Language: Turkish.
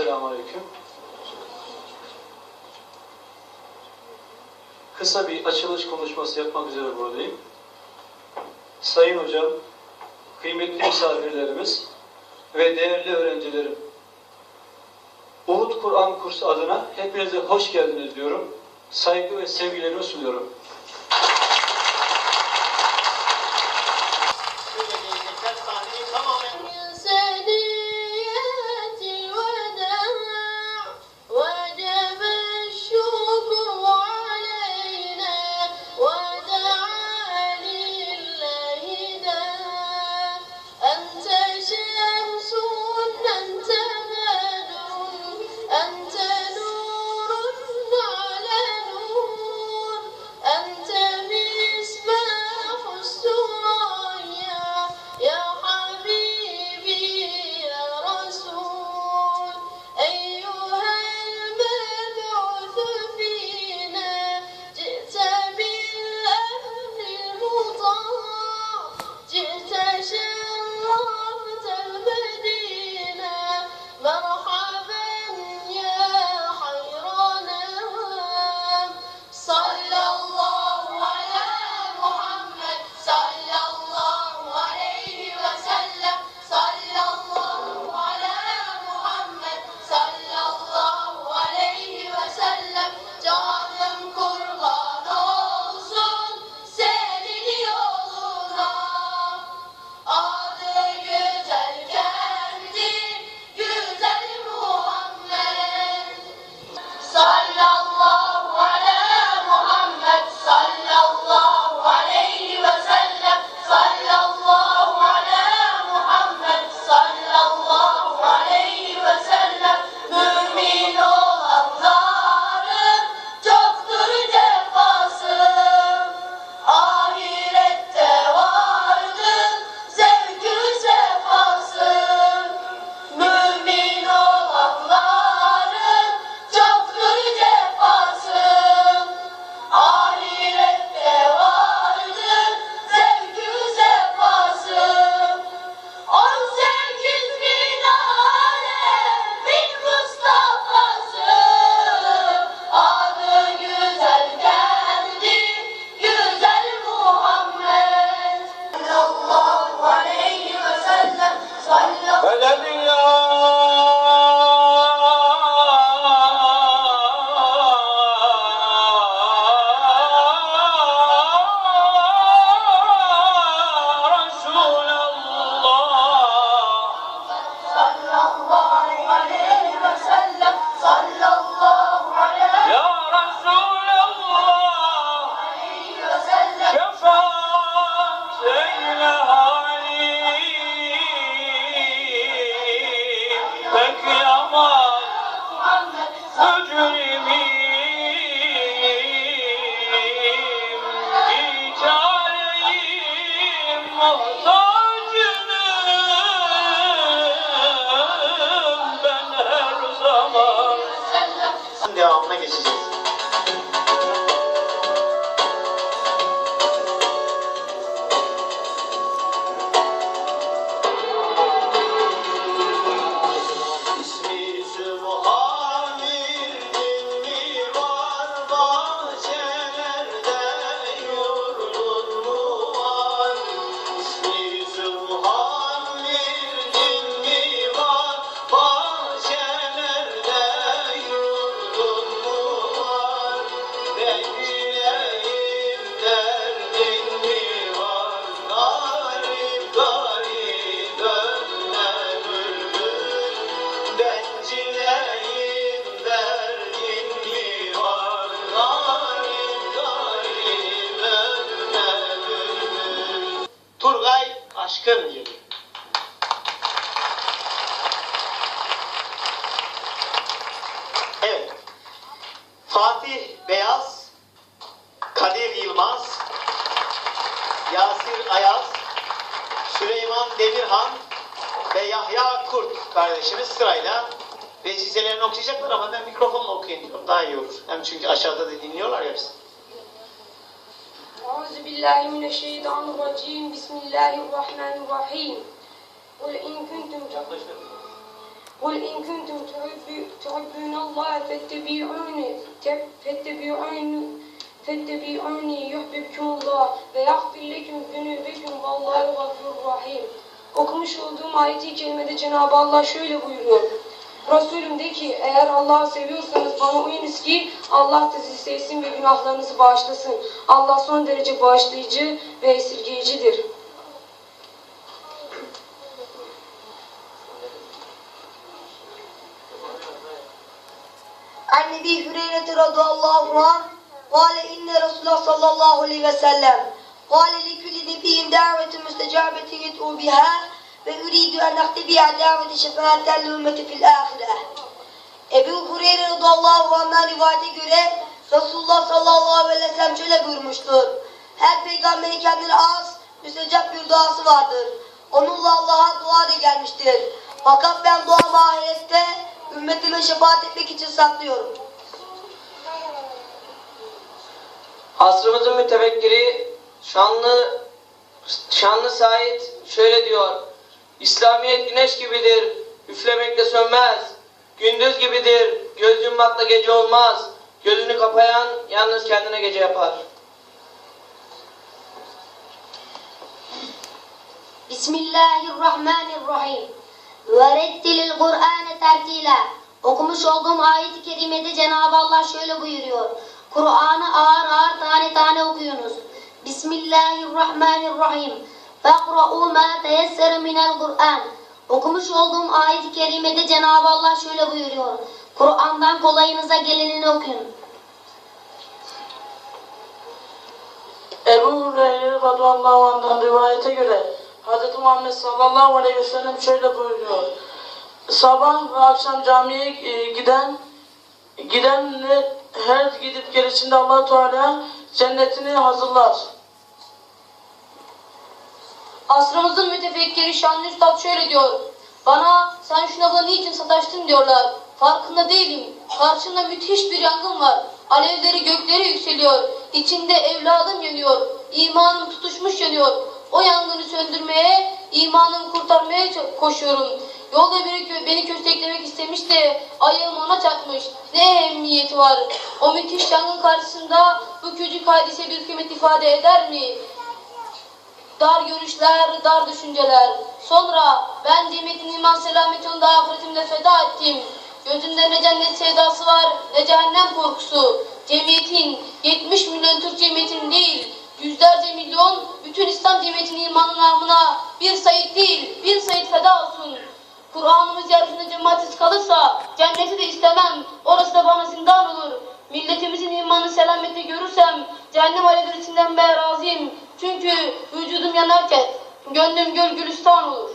Esselamu Aleyküm. Kısa bir açılış konuşması yapmak üzere buradayım. Sayın Hocam, kıymetli misafirlerimiz ve değerli öğrencilerim, Uhud Kur'an kursu adına hepinize hoş geldiniz diyorum. Saygı ve sevgilerimi sunuyorum. 好，我们开始。Demirhan ve Yahya Kurt kardeşimiz sırayla vecizelerini okuyacaklar ama ben mikrofonla okuyayım diyorum. Daha iyi olur. Hem çünkü aşağıda da dinliyorlar ya bizi. أعوذ بالله من الشيطان الرجيم بسم الله الرحمن الرحيم قل إن كنتم قل إن كنتم تحب- تحبون الله فاتبعوني فاتبعوني فاتبعوني يحببكم الله ويغفر لكم ذنوبكم والله غفور rahim. Okumuş olduğum ayeti kerimede Cenab-ı Allah şöyle buyuruyor. Resulüm de ki eğer Allah'ı seviyorsanız bana uyunuz ki Allah da sizi sevsin ve günahlarınızı bağışlasın. Allah son derece bağışlayıcı ve esirgeyicidir. عن ابي هريره رضي الله عنه قال ان رسول الله صلى الله عليه وسلم قال لكل نبي دعوه مستجابه يدعو بها واريد ان اختبئ دعوه شفاعه الامه في الاخره Ebu Hureyre radıyallahu anh'dan rivayete göre Resulullah sallallahu aleyhi ve sellem şöyle buyurmuştur. Her peygamberin kendine az, müstecap bir duası vardır. Onunla Allah'a dua da gelmiştir. Fakat ben duamı ahirette ümmetime şefaat etmek için saklıyorum. Asrımızın mütefekkiri şanlı şanlı Said şöyle diyor. İslamiyet güneş gibidir, üflemekle sönmez. Gündüz gibidir, göz yummakla gece olmaz. Gözünü kapayan yalnız kendine gece yapar. Bismillahirrahmanirrahim. Verettilil Kur'an'ı tertila. Okumuş olduğum ayet-i kerimede Cenab-ı Allah şöyle buyuruyor. Kur'an'ı ağır ağır tane tane okuyunuz. Bismillahirrahmanirrahim. Fekra'u ma teyessere minel Kur'an. Okumuş olduğum ayet-i kerimede Cenab-ı Allah şöyle buyuruyor. Kur'an'dan kolayınıza gelenini okuyun. Ebu Hureyre radıyallahu anh'dan rivayete göre Hz. Muhammed sallallahu aleyhi ve sellem şöyle buyuruyor. Sabah ve akşam camiye e, giden giden ne- her gidip gelişinde allah Teala cennetini hazırlar. Asrımızın mütefekkiri şanlı üstad şöyle diyor. Bana sen şuna niçin sataştın diyorlar. Farkında değilim. Karşımda müthiş bir yangın var. Alevleri göklere yükseliyor. İçinde evladım yanıyor. İmanım tutuşmuş yanıyor. O yangını söndürmeye, imanımı kurtarmaya koşuyorum. Yolda biri kö- beni kösteklemek istemiş de ayağım ona çarpmış. Ne ehemmiyeti var? O müthiş yangın karşısında bu küçük hadise bir kıymet ifade eder mi? dar görüşler, dar düşünceler. Sonra ben cemiyetin iman selamet yolunda ahiretimde feda ettim. Gözümde ne cennet sevdası var ne cehennem korkusu. Cemiyetin 70 milyon Türk cemiyetin değil, yüzlerce milyon bütün İslam cemiyetinin imanın namına bir sayit değil, bin sayit feda olsun. Kur'an'ımız yeryüzünde cemaatsiz kalırsa cenneti de istemem. Orası da bana zindan olur. Milletimizin imanı selamette görürsem cehennem alevleri içinden ben razıyım. Çünkü vücudum yanarken gönlüm gül gülistan olur.